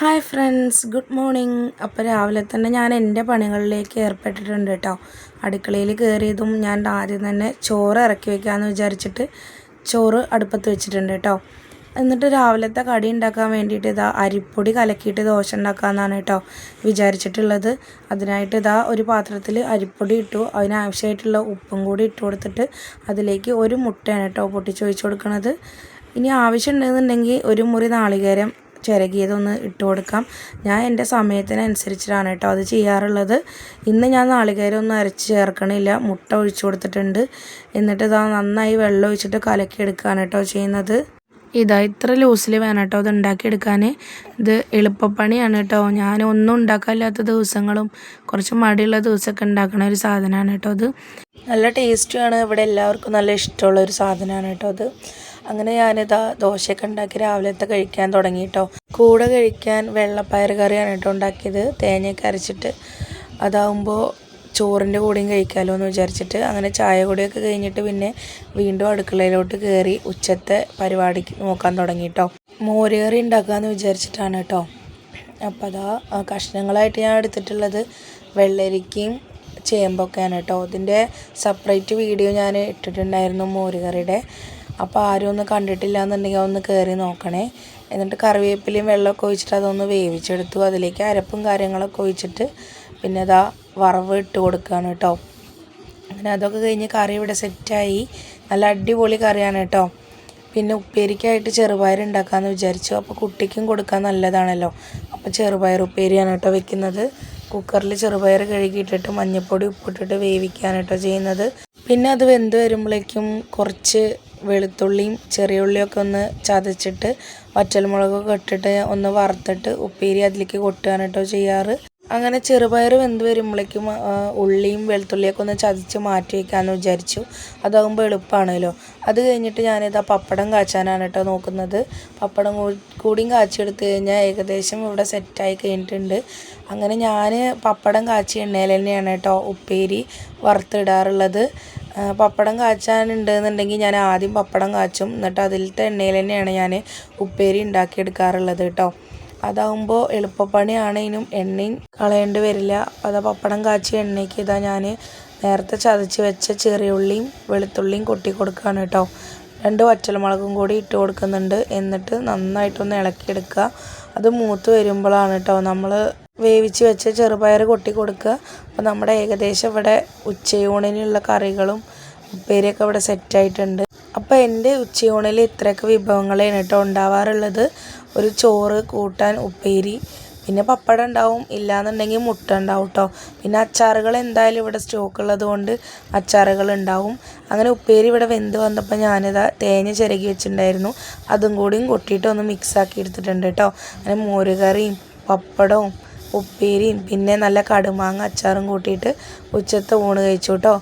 Hi friends good morning അപ്പോൾ രാവിലെ തന്നെ ഞാൻ എന്റെ പണികളിലേക്ക് ഏർപ്പെട്ടിട്ടുണ്ട് കേട്ടോ അടുക്കളയിൽ കയറിയതും ഞാൻ ആദ്യം തന്നെ ചോറ് ഇറക്കി വെക്കാമെന്ന് വിചാരിച്ചിട്ട് ചോറ് അടുപ്പത്ത് വെച്ചിട്ടുണ്ട് കേട്ടോ എന്നിട്ട് രാവിലത്തെ കടി ഉണ്ടാക്കാൻ വേണ്ടിയിട്ട് ഇതാ അരിപ്പൊടി കലക്കിയിട്ട് ദോശ ഉണ്ടാക്കാമെന്നാണ് കേട്ടോ വിചാരിച്ചിട്ടുള്ളത്. അതിനായിട്ട് ഇതാ ഒരു പാത്രത്തിൽ അരിപ്പൊടി ഇട്ടു. അതിനാവശ്യമായിട്ടുള്ള ഉപ്പും കൂടി ഇട്ട് കൊടുത്തിട്ട് അതിലേക്ക് ഒരു മുട്ടയാണ് കേട്ടോ പൊട്ടിച്ചൊഴിച്ച് കൊടുക്കുന്നത് ഇനി ആവശ്യമുണ്ടെന്നുണ്ടെങ്കിൽ ഒരു മുറി നാളികേരം ചിരകിയതൊന്ന് ഇട്ട് കൊടുക്കാം. ഞാൻ എന്റെ സമയത്തിനനുസരിച്ചിട്ടാണ് കേട്ടോ അത് ചെയ്യാറുള്ളത്. ഇന്ന് ഞാൻ നാളികേരം ഒന്നും അരച്ച് ചേർക്കണില്ല. മുട്ട ഒഴിച്ചു കൊടുത്തിട്ടുണ്ട്. എന്നിട്ട് ഇതാ നന്നായി വെള്ളം ഒഴിച്ചിട്ട് കലക്കി എടുക്കുകയാണ് കേട്ടോ ചെയ്യുന്നത്. ഇതാ ഇത്ര ലൂസിൽ വേണം കേട്ടോ അത് ഉണ്ടാക്കിയെടുക്കാൻ ഇത് എളുപ്പപ്പണിയാണ് കേട്ടോ. ഞാൻ ഒന്നും ഉണ്ടാക്കാനില്ലാത്ത ദിവസങ്ങളും കുറച്ച് മടിയുള്ള ദിവസമൊക്കെ ഉണ്ടാക്കുന്ന ഒരു സാധനമാണ് കേട്ടോ അത് നല്ല ടേസ്റ്റുമാണ്. ഇവിടെ എല്ലാവർക്കും നല്ല ഇഷ്ടമുള്ള ഒരു സാധനമാണ് കേട്ടോ അത് അങ്ങനെ ഞാനിതാ ദോശയൊക്കെ ഉണ്ടാക്കി രാവിലത്തെ കഴിക്കാൻ തുടങ്ങി കേട്ടോ കൂടെ കഴിക്കാൻ വെള്ളപ്പയർ കറിയാണ് കേട്ടോ ഉണ്ടാക്കിയത്. തേങ്ങയൊക്കെ അരച്ചിട്ട് അതാവുമ്പോൾ ചോറിന്റെ കൂടെയും കഴിക്കാമല്ലോ എന്ന് വിചാരിച്ചിട്ട് അങ്ങനെ ചായ കൂടിയൊക്കെ കഴിഞ്ഞിട്ട് പിന്നെ വീണ്ടും അടുക്കളയിലോട്ട് കയറി ഉച്ചത്തെ പരിപാടിക്ക് നോക്കാൻ തുടങ്ങി കേട്ടോ മോര് കറി ഉണ്ടാക്കാമെന്ന് വിചാരിച്ചിട്ടാണ് കേട്ടോ. അപ്പോൾ അതാ കഷ്ണങ്ങളായിട്ട് ഞാൻ എടുത്തിട്ടുള്ളത് വെള്ളരിക്കയും ചേമ്പൊക്കെയാണ് കേട്ടോ. ഇതിന്റെ സെപ്പറേറ്റ് വീഡിയോ ഞാൻ ഇട്ടിട്ടുണ്ടായിരുന്നു മോരുകറിയുടെ അപ്പോൾ ആരും ഒന്ന് കണ്ടിട്ടില്ല എന്നുണ്ടെങ്കിൽ ഒന്ന് കയറി നോക്കണേ. എന്നിട്ട് കറിവേപ്പിലയും വെള്ളമൊക്കെ ഒഴിച്ചിട്ട് അതൊന്ന് വേവിച്ചെടുത്തു. അതിലേക്ക് അരപ്പും കാര്യങ്ങളൊക്കെ ഒഴിച്ചിട്ട് പിന്നെ അതാ വറവ് ഇട്ട് കൊടുക്കുകയാണ് കേട്ടോ. അങ്ങനെ അതൊക്കെ കഴിഞ്ഞ് കറി ഇവിടെ സെറ്റായി. നല്ല അടിപൊളി കറിയാണ് കേട്ടോ. പിന്നെ ഉപ്പേരിക്കായിട്ട് ചെറുപയർ ഉണ്ടാക്കാമെന്ന് വിചാരിച്ചു. അപ്പോൾ കുട്ടിക്കും കൊടുക്കാൻ നല്ലതാണല്ലോ. അപ്പോൾ ചെറുപയർ ഉപ്പേരിയാണ് കേട്ടോ വെക്കുന്നത്. കുക്കറിൽ ചെറുപയർ കഴുകിയിട്ടിട്ട് മഞ്ഞൾപ്പൊടി ഉപ്പിട്ടിട്ട് വേവിക്കാനായിട്ടോ ചെയ്യുന്നത്. പിന്നെ അത് വെന്ത് വരുമ്പോഴേക്കും കുറച്ച് വെളുത്തുള്ളിയും ചെറിയ ഉള്ളിയൊക്കെ ഒന്ന് ചതച്ചിട്ട് വറ്റൽമുളകൊക്കെ ഇട്ടിട്ട് ഒന്ന് വറുത്തിട്ട് ഉപ്പേരി അതിലേക്ക് കൊട്ടുകയാണ് കേട്ടോ ചെയ്യാറ്. അങ്ങനെ ചെറുപയർ വെന്ത് വരുമ്പോഴേക്കും ഉള്ളിയും വെളുത്തുള്ളിയൊക്കെ ഒന്ന് ചതച്ച് മാറ്റി വയ്ക്കാമെന്ന് വിചാരിച്ചു. അതാകുമ്പോൾ എളുപ്പമാണല്ലോ അത് കഴിഞ്ഞിട്ട് ഞാനിതാ പപ്പടം കാച്ചാനാണ് കേട്ടോ നോക്കുന്നത്. പപ്പടം കൂടിയും കാച്ചിയെടുത്ത് കഴിഞ്ഞാൽ ഏകദേശം ഇവിടെ സെറ്റായി കഴിഞ്ഞിട്ടുണ്ട്. അങ്ങനെ ഞാൻ പപ്പടം കാച്ചി എണ്ണയിൽ തന്നെയാണ് കേട്ടോ ഉപ്പേരി വറുത്തിടാറുള്ളത്. പപ്പടം കാച്ചാനുണ്ട് എന്നുണ്ടെങ്കിൽ ഞാൻ ആദ്യം പപ്പടം കാച്ചും. എന്നിട്ട് അതിലത്തെ എണ്ണയിൽ തന്നെയാണ് ഞാൻ ഉപ്പേരി ഉണ്ടാക്കിയെടുക്കാറുള്ളത് കേട്ടോ. അതാവുമ്പോൾ എളുപ്പപ്പണിയാണേനും എണ്ണയും കളയേണ്ടി വരില്ല. അതാ പപ്പടം കാച്ചിയ എണ്ണയ്ക്ക് ഇതാ ഞാൻ നേരത്തെ ചതച്ച് വെച്ച ചെറിയ ഉള്ളിയും വെളുത്തുള്ളിയും കൊട്ടി കൊടുക്കുകയാണ് കേട്ടോ. രണ്ട് വറ്റൽമുളകും കൂടി ഇട്ട് കൊടുക്കുന്നുണ്ട്. എന്നിട്ട് നന്നായിട്ടൊന്ന് ഇളക്കിയെടുക്കുക. അത് മൂത്ത് വരുമ്പോഴാണ് കേട്ടോ നമ്മൾ വേവിച്ച് വെച്ച ചെറുപയർ കൊട്ടി കൊടുക്കുക. അപ്പോൾ നമ്മുടെ ഏകദേശം ഇവിടെ ഉച്ചയൂണിനുള്ള കറികളും ഉപ്പേരിയൊക്കെ ഇവിടെ സെറ്റായിട്ടുണ്ട് അപ്പോൾ എന്റെ ഉച്ചയൂണിൽ ഇത്രയൊക്കെ വിഭവങ്ങളാണ് കേട്ടോ ഉണ്ടാവാറുള്ളത്. ഒരു ചോറ് കൂട്ടാൻ ഉപ്പേരി പിന്നെ പപ്പടം ഉണ്ടാവും. ഇല്ലാന്നുണ്ടെങ്കിൽ മുട്ട ഉണ്ടാവും കേട്ടോ. പിന്നെ അച്ചാറുകൾ എന്തായാലും ഇവിടെ സ്റ്റോക്ക് ഉള്ളത് കൊണ്ട് അച്ചാറുകൾ ഉണ്ടാവും. അങ്ങനെ ഉപ്പേരി ഇവിടെ വെന്ത് വന്നപ്പോൾ ഞാനിത് തേങ്ങ ചിരകി വെച്ചിട്ടുണ്ടായിരുന്നു. അതും കൂടിയും കൊട്ടിയിട്ട് ഒന്ന് മിക്സാക്കി എടുത്തിട്ടുണ്ട് കേട്ടോ. അങ്ങനെ മോരുകറിയും പപ്പടവും ഉപ്പേരിയും പിന്നെ നല്ല കടുമാങ്ങ അച്ചാറും കൂട്ടിയിട്ട് ഉച്ചത്തെ ഊണ് കഴിച്ചു കേട്ടോ